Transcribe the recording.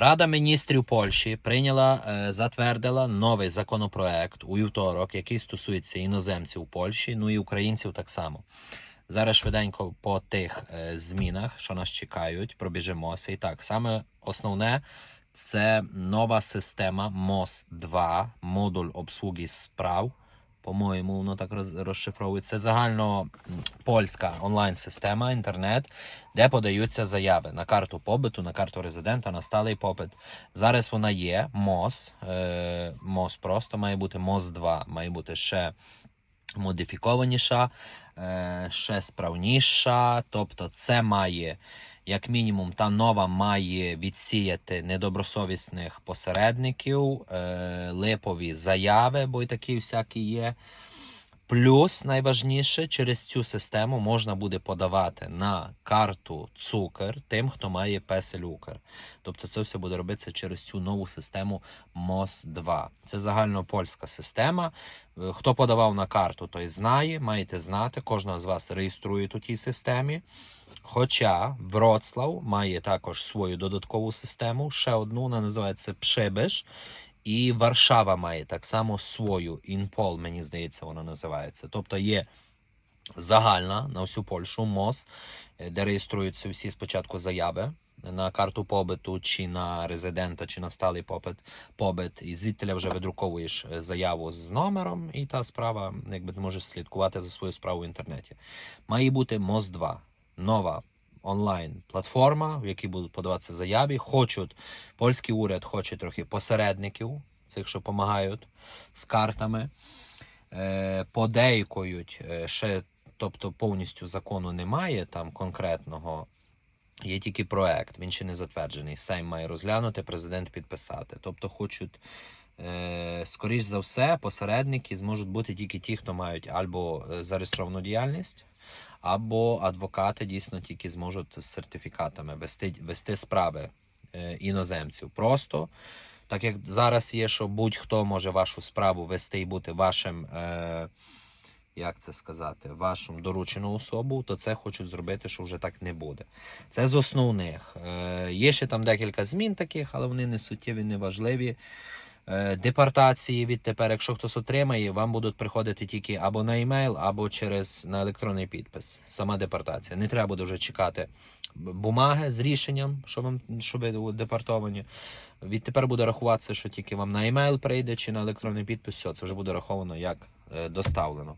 Рада міністрів Польщі прийняла, е, затвердила новий законопроект у вівторок, який стосується іноземців Польщі, ну і українців так само. Зараз швиденько по тих е, змінах, що нас чекають, пробіжимося. І так, саме основне це нова система МОС 2, модуль обслуги справ. По-моєму, воно так розшифровується. Це загально польська онлайн-система, інтернет, де подаються заяви на карту побиту, на карту резидента, на сталий попит. Зараз вона є МОС. Е, МОС просто має бути МОС 2, має бути ще модифікованіша, е, ще справніша. Тобто, це має, як мінімум, та нова має відсіяти недобросовісних посередників, е, липові заяви, бо й такі всякі є. Плюс найважніше, через цю систему можна буде подавати на карту цукер тим, хто має песель Укр. Тобто це все буде робитися через цю нову систему МОС 2. Це загальнопольська система. Е, Хто подавав на карту, той знає, маєте знати, кожного з вас реєструє у тій системі. Хоча Вроцлав має також свою додаткову систему, ще одну, вона називається Пшибиш. І Варшава має так само свою Інпол, мені здається, вона називається. Тобто є загальна на всю Польщу МОЗ, е, де реєструються всі спочатку заяви на карту побиту, чи на резидента, чи на сталий попит, побит. І звідти вже видруковуєш е, заяву з номером, і та справа, якби ти можеш слідкувати за свою справу в інтернеті. Має бути МОЗ 2, нова онлайн-платформа, в якій будуть подаватися заяви. Хочуть, польський уряд хоче трохи посередників, цих, що допомагають з картами. Е, подейкують е, ще, тобто повністю закону немає там конкретного. Є тільки проект, він ще не затверджений. Сейм має розглянути, президент підписати. Тобто хочуть, е, скоріш за все, посередники зможуть бути тільки ті, хто мають або е, зареєстровану діяльність, або адвокати дійсно тільки зможуть з сертифікатами вести, вести справи е, іноземців. Просто так як зараз є, що будь-хто може вашу справу вести і бути вашим. Е, як це сказати, вашу доручену особу, то це хочуть зробити, що вже так не буде. Це з основних. Е, є ще там декілька змін таких, але вони не суттєві, не важливі. Е, депортації відтепер, якщо хтось отримає, вам будуть приходити тільки або на емейл, або через на електронний підпис. Сама депортація. Не треба буде вже чекати бумаги з рішенням, що вам що депортовані. Відтепер буде рахуватися, що тільки вам на емейл прийде чи на електронний підпис, все, це вже буде раховано як е, доставлено.